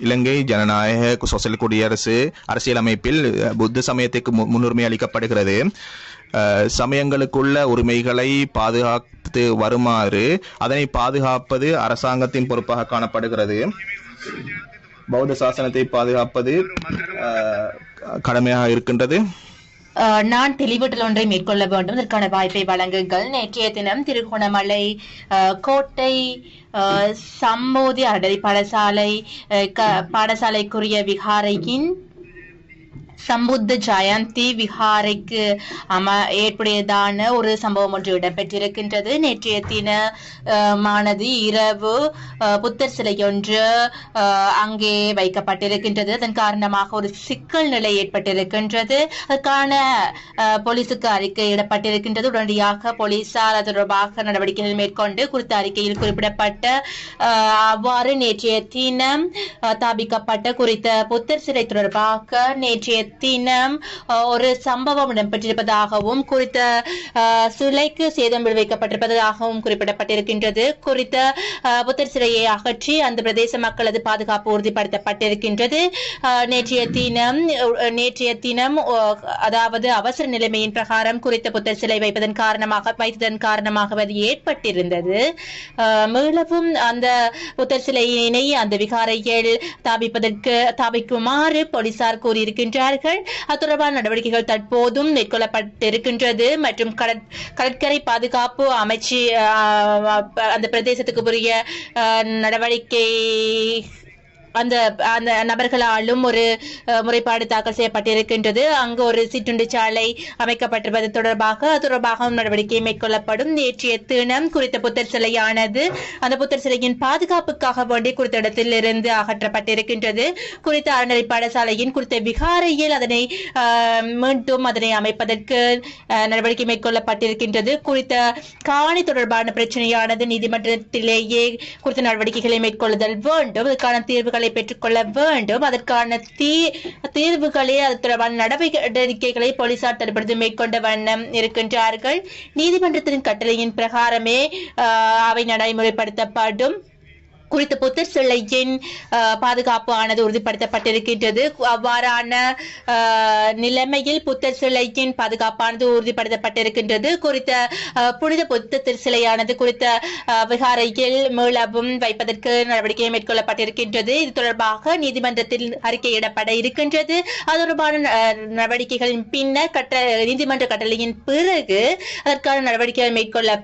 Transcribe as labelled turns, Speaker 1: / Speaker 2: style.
Speaker 1: இலங்கை ஜனநாயக சோசியல் குடியரசு அரசியலமைப்பில் புத்த சமயத்துக்கு மு- முன்னுரிமை அளிக்கப்படுகிறது. அஹ், சமயங்களுக்குள்ள உரிமைகளை பாதுகாத்து வருமாறு அதனை பாதுகாப்பது அரசாங்கத்தின் பொறுப்பாக காணப்படுகிறது. பௌத்த சாசனத்தை பாதுகாப்பது கடமையாக இருக்கின்றது.
Speaker 2: நான் தெளிவூட்டல் ஒன்றை மேற்கொள்ள வேண்டும். இதற்கான வாய்ப்பை வழங்குங்கள். நேற்றைய தினம் திருகோணமலை அஹ், கோட்டை சம்மோதி அடரி பாடசாலை அஹ், க- பாடசாலைக்குரிய விகாரையின் சம்புத்த ஜெயந்தி விஹாரைக்கு அம ஏற்புடையதான ஒரு சம்பவம் ஒன்று இடம்பெற்றிருக்கின்றது. நேற்றைய தினமானது மானது இரவு புத்தர் சிலை ஒன்று அங்கே வைக்கப்பட்டிருக்கின்றது. அதன் காரணமாக ஒரு சிக்கல் நிலை ஏற்பட்டிருக்கின்றது. அதற்கான அஹ், அறிக்கை இடப்பட்டிருக்கின்றது. உடனடியாக போலீசார் அது தொடர்பாக நடவடிக்கைகள் மேற்கொண்டு குறித்த அறிக்கையில் குறிப்பிடப்பட்ட அவ்வாறு நேற்றைய தினம் தாபிக்கப்பட்ட குறித்த புத்தர் சிலை தொடர்பாக நேற்றைய தினம் ஒரு சம்பவம் இடம்பெற்றிருப்பதாகவும் குறித்த சிலைக்கு சேதம் விளைவிக்கப்பட்டிருப்பதாகவும் குறிப்பிடப்பட்டிருக்கின்றது. குறித்த புத்தர் சிலையை அகற்றி அந்த பிரதேச மக்களது பாதுகாப்பு உறுதிப்படுத்தப்பட்டிருக்கின்றது. நேற்றைய தினம் நேற்றைய தினம் அதாவது அவசர நிலைமையின் பிரகாரம் குறித்த புத்தர் சிலை வைப்பதன் காரணமாக வைத்ததன் காரணமாக அது ஏற்பட்டிருந்தது. அஹ், மீளவும் அந்த புத்தர் சிலையினை அந்த விகாரையில் தாபிப்பதற்கு தாபிக்குமாறு போலீசார் கூறியிருக்கின்றார்கள். அது தொடர்பான நடவடிக்கைகள் தற்போதும் மேற்கொள்ளப்பட்டிருக்கின்றது. மற்றும் கடற்- கடற்கரை பாதுகாப்பு அமைச்சு அந்த பிரதேசத்துக்கு உரிய நடவடிக்கை அந்த அந்த நபர்களாலும் ஒரு முறைப்பாடு தாக்கல் செய்யப்பட்டிருக்கின்றது. அங்கு ஒரு சிற்றுண்டு சாலை அமைக்கப்பட்டிருப்பது தொடர்பாக தொடர்பாக நடவடிக்கை மேற்கொள்ளப்படும். நேற்றைய தினம் குறித்த புத்தர் சிலையானது அந்த புத்தர் சிலையின் பாதுகாப்புக்காக வேண்டி குறித்த இடத்தில் இருந்து அகற்றப்பட்டிருக்கின்றது. குறித்த அறநிலை பாடசாலையின் குறித்த விகாரையில் அதனை அஹ், மீண்டும் அதனை அமைப்பதற்கு அஹ், நடவடிக்கை மேற்கொள்ளப்பட்டிருக்கின்றது. குறித்த காணி தொடர்பான பிரச்சனையானது நீதிமன்றத்திலேயே குறித்த நடவடிக்கைகளை மேற்கொள்ளுதல் வேண்டும். இதற்கான தீர்வுகள் பெற்றுக்கொள்ள வேண்டும். அதற்கான தீ தீர்வுகளை அது தொடர்பான நடவடிக்கைகளை போலீசார் தரப்படுத்தி மேற்கொண்ட வண்ணம் இருக்கின்றார்கள். நீதிமன்றத்தின் கட்டளையின் பிரகாரமே ஆஹ், அவை நடைமுறைப்படுத்தப்படும். குறித்த புத்தர் சிலையின் ஆஹ், பாதுகாப்பு ஆனது உறுதிப்படுத்தப்பட்டிருக்கின்றது. அவ்வாறான நிலைமையில் புத்தர் சிலையின் பாதுகாப்பானது உறுதிப்படுத்தப்பட்டிருக்கின்றது. குறித்த புனித புத்தர் சிலையானது குறித்த விகாரையில் மீளவும் வைப்பதற்கு நடவடிக்கை மேற்கொள்ளப்பட்டிருக்கின்றது. இது தொடர்பாக நீதிமன்றத்தில் அறிக்கையிடப்பட இருக்கின்றது. அது தொடர்பான நடவடிக்கைகளின் பின்னர் கட்ட நீதிமன்ற கட்டளையின் பிறகு அதற்கான நடவடிக்கைகள் மேற்கொள்ள